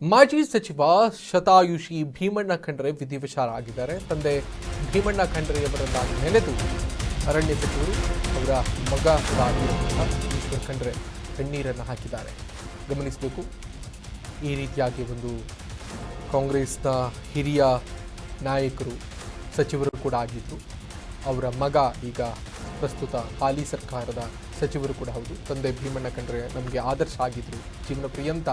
ಮಾಜಿ ಸಚಿವ ಶತಾಯುಷಿ ಭೀಮಣ್ಣ ಖಂಡ್ರೆ ವಿಧಿವಶರಾಗಿದ್ದಾರೆ. ತಂದೆ ಭೀಮಣ್ಣ ಖಂಡ್ರೆಯವರನ್ನ ನೆನೆದು ಅರಣ್ಯ ಸಚಿವರು ಅವರ ಮಗ ಈಶ್ವರ್ ಖಂಡ್ರೆ ಕಣ್ಣೀರನ್ನು ಹಾಕಿದ್ದಾರೆ. ಗಮನಿಸಬೇಕು, ಈ ರೀತಿಯಾಗಿ ಒಂದು ಕಾಂಗ್ರೆಸ್ನ ಹಿರಿಯ ನಾಯಕರು ಸಚಿವರು ಕೂಡ ಆಗಿದ್ದರು ಅವರ ಮಗ ಈಗ ಪ್ರಸ್ತುತ ಹಾಲಿ ಸರ್ಕಾರದ ಸಚಿವರು ಕೂಡ ಹೌದು. ತಂದೆ ಭೀಮಣ್ಣ ಖಂಡ್ರೆ ನಮಗೆ ಆದರ್ಶ ಆಗಿದ್ದರು ಜೀವನ ಪರ್ಯಂತ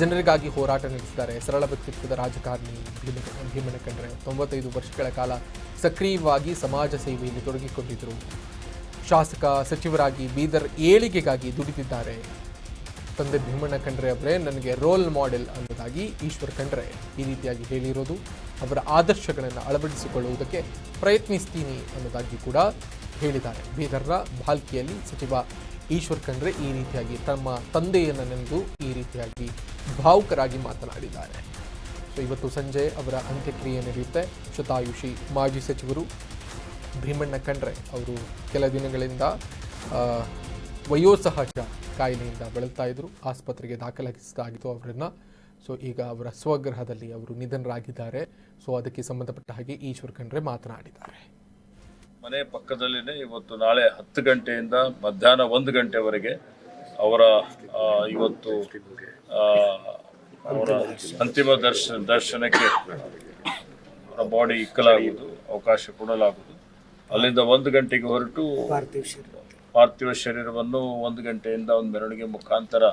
ಜನರಿಗಾಗಿ ಹೋರಾಟ ನಡೆಸಿದ್ದಾರೆ. ಸರಳ ವ್ಯಕ್ತಿತ್ವದ ರಾಜಕಾರಣಿ ಭೀಮ ಭೀಮಣ್ಣ ಖಂಡ್ರೆ ತೊಂಬತ್ತೈದು ವರ್ಷಗಳ ಕಾಲ ಸಕ್ರಿಯವಾಗಿ ಸಮಾಜ ಸೇವೆಯಲ್ಲಿ ತೊಡಗಿಕೊಂಡಿದ್ದರು ಶಾಸಕ ಸಚಿವರಾಗಿ ಬೀದರ್ ಏಳಿಗೆಗಾಗಿ ದುಡಿದಿದ್ದಾರೆ. ತಂದೆ ಭೀಮಣ್ಣ ಖಂಡ್ರೆ ಅವರೇ ನನಗೆ ರೋಲ್ ಮಾಡೆಲ್ ಅನ್ನೋದಾಗಿ ಈಶ್ವರ್ ಖಂಡ್ರೆ ಈ ರೀತಿಯಾಗಿ ಹೇಳಿರೋದು. ಅವರ ಆದರ್ಶಗಳನ್ನು ಅಳವಡಿಸಿಕೊಳ್ಳುವುದಕ್ಕೆ ಪ್ರಯತ್ನಿಸ್ತೀನಿ ಅನ್ನೋದಾಗಿ ಕೂಡ ಹೇಳಿದ್ದಾರೆ. ಬೀದರ್ನ ಭಾಲ್ಕಿಯಲ್ಲಿ ಸಚಿವ ಈಶ್ವರ್ ಖಂಡ್ರೆ ಈ ರೀತಿಯಾಗಿ ತಮ್ಮ ತಂದೆಯನ್ನು ನೆನೆದು ಈ ರೀತಿಯಾಗಿ ಭಾವುಕರಾಗಿ ಮಾತನಾಡಿದ್ದಾರೆ. ಸೊ ಇವತ್ತು ಸಂಜೆ ಅವರ ಅಂತ್ಯಕ್ರಿಯೆ ನಡೆಯುತ್ತೆ. ಶತಾಯುಷಿ ಮಾಜಿ ಸಚಿವರು ಭೀಮಣ್ಣ ಖಂಡ್ರೆ ಅವರು ಕೆಲ ದಿನಗಳಿಂದ ವಯೋಸಹಜ ಕಾಯಿಲೆಯಿಂದ ಬಳಲ್ತಾ ಇದ್ದರು ಆಸ್ಪತ್ರೆಗೆ ದಾಖಲಿಸಲಾಗಿತ್ತು ಅವರನ್ನು. ಸೊ ಈಗ ಅವರ ಸ್ವಗೃಹದಲ್ಲಿ ಅವರು ನಿಧನರಾಗಿದ್ದಾರೆ. ಸೊ ಅದಕ್ಕೆ ಸಂಬಂಧಪಟ್ಟ ಹಾಗೆ ಈಶ್ವರ್ ಖಂಡ್ರೆ ಮಾತನಾಡಿದ್ದಾರೆ. ಮನೆ ಪಕ್ಕದಲ್ಲಿನೇ ಇವತ್ತು ನಾಳೆ ಹತ್ತು ಗಂಟೆಯಿಂದ ಮಧ್ಯಾಹ್ನ ಒಂದು ಗಂಟೆವರೆಗೆ ಅವರ ಇವತ್ತು ಅವರ ಅಂತಿಮ ದರ್ಶನ ದರ್ಶನಕ್ಕೆ ಅವರ ಬಾಡಿ ಇಕ್ಕಲಾಗುವುದು ಅವಕಾಶ ಕೊಡಲಾಗುವುದು. ಅಲ್ಲಿಂದ ಒಂದು ಗಂಟೆಗೆ ಹೊರಟು ಪಾರ್ಥಿವ ಶರೀರವನ್ನು ಒಂದು ಗಂಟೆಯಿಂದ ಒಂದು ಮೆರವಣಿಗೆ ಮುಖಾಂತರ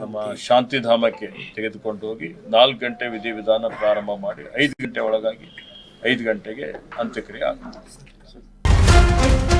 ನಮ್ಮ ಶಾಂತಿಧಾಮಕ್ಕೆ ತೆಗೆದುಕೊಂಡು ಹೋಗಿ ನಾಲ್ಕು ಗಂಟೆ ವಿಧಿವಿಧಾನ ಪ್ರಾರಂಭ ಮಾಡಿ ಐದು ಗಂಟೆ ಒಳಗಾಗಿ ಐದು ಗಂಟೆಗೆ ಅಂತ್ಯಕ್ರಿಯೆ ಆಗುತ್ತೆ Bye.